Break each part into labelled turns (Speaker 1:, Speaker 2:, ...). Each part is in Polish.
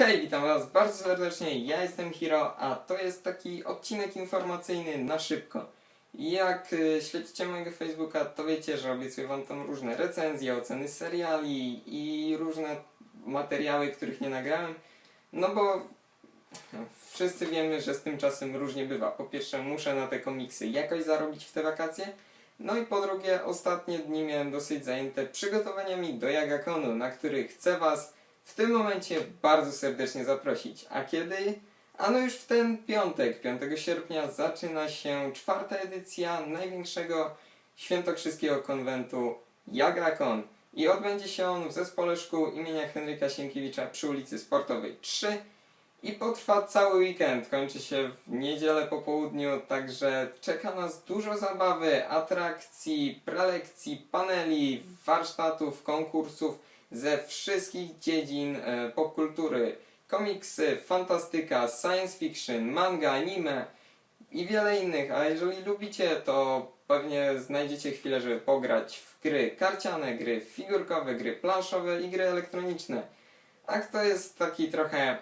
Speaker 1: Hej, witam was bardzo serdecznie, ja jestem Hiro, a to jest taki odcinek informacyjny na szybko. Jak y, śledzicie mojego Facebooka, to wiecie, że obiecuję wam tam różne recenzje, oceny seriali i różne materiały, których nie nagrałem. No bo wszyscy wiemy, że z tym czasem różnie bywa. Po pierwsze, muszę na te komiksy jakoś zarobić w te wakacje. No i po drugie, ostatnie dni miałem dosyć zajęte przygotowaniami do Jagakonu, na których chcę was w tym momencie bardzo serdecznie zaprosić. A kiedy? Ano już w ten piątek, 5 sierpnia, zaczyna się czwarta edycja największego świętokrzyskiego konwentu Jagakon. I odbędzie się on w zespole szkół imienia Henryka Sienkiewicza przy ulicy Sportowej 3. I potrwa cały weekend, kończy się w niedzielę po południu, także czeka nas dużo zabawy, atrakcji, prelekcji, paneli, warsztatów, konkursów ze wszystkich dziedzin e, popkultury. Komiksy, fantastyka, science fiction, manga, anime i wiele innych. A jeżeli lubicie, to pewnie znajdziecie chwilę, żeby pograć w gry karciane, gry figurkowe, gry planszowe i gry elektroniczne. A kto jest taki trochę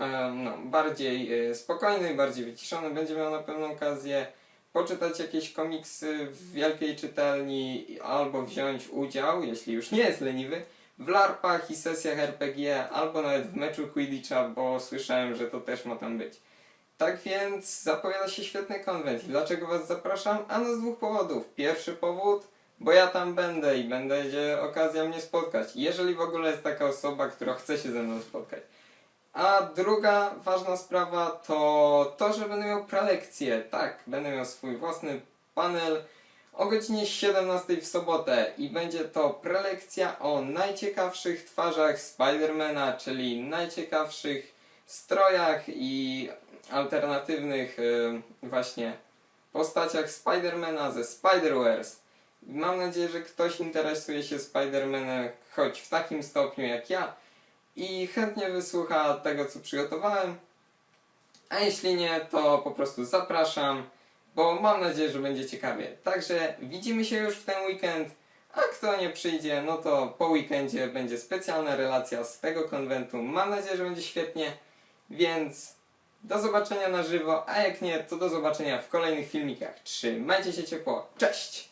Speaker 1: e, no, bardziej e, spokojny, bardziej wyciszony, będzie miał na pewno okazję poczytać jakieś komiksy w wielkiej czytelni albo wziąć udział, jeśli już nie jest leniwy, w larpach i sesjach RPG, albo nawet w meczu Quidditcha, bo słyszałem, że to też ma tam być. Tak więc zapowiada się świetny konwent. Dlaczego Was zapraszam? Ano z dwóch powodów. Pierwszy powód, bo ja tam będę i będzie okazja mnie spotkać. Jeżeli w ogóle jest taka osoba, która chce się ze mną spotkać. A druga ważna sprawa to to, że będę miał prelekcję. Tak, będę miał swój własny panel o godzinie 17 w sobotę i będzie to prelekcja o najciekawszych twarzach Spidermana, czyli najciekawszych strojach i alternatywnych y, właśnie postaciach Spidermana ze Spider-Verse. Mam nadzieję, że ktoś interesuje się Spidermanem choć w takim stopniu jak ja i chętnie wysłucha tego, co przygotowałem. A jeśli nie, to po prostu zapraszam, bo mam nadzieję, że będzie ciekawie. Także widzimy się już w ten weekend, a kto nie przyjdzie, no to po weekendzie będzie specjalna relacja z tego konwentu. Mam nadzieję, że będzie świetnie, więc do zobaczenia na żywo, a jak nie, to do zobaczenia w kolejnych filmikach. Trzymajcie się ciepło, cześć!